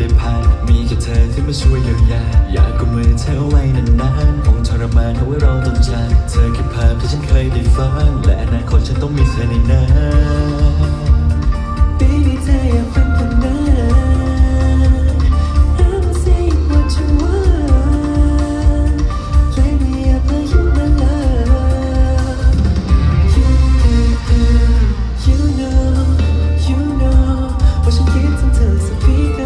ได้พักมีแค่เธอที่มาช่วยเยียวยาอยากกุมมือเธอาไว้นานๆคงทรมานเอาไว้เราต้องจากเธอคือภาพที่ฉันเคยได้ฟังและอนาคตฉันต้องมีเธอในนั้น Baby เธออยากเป็นคนนั้น I'm saying what you want Let me up like you my love You do do You know You know ว่าฉันคิดถึงเธอสักที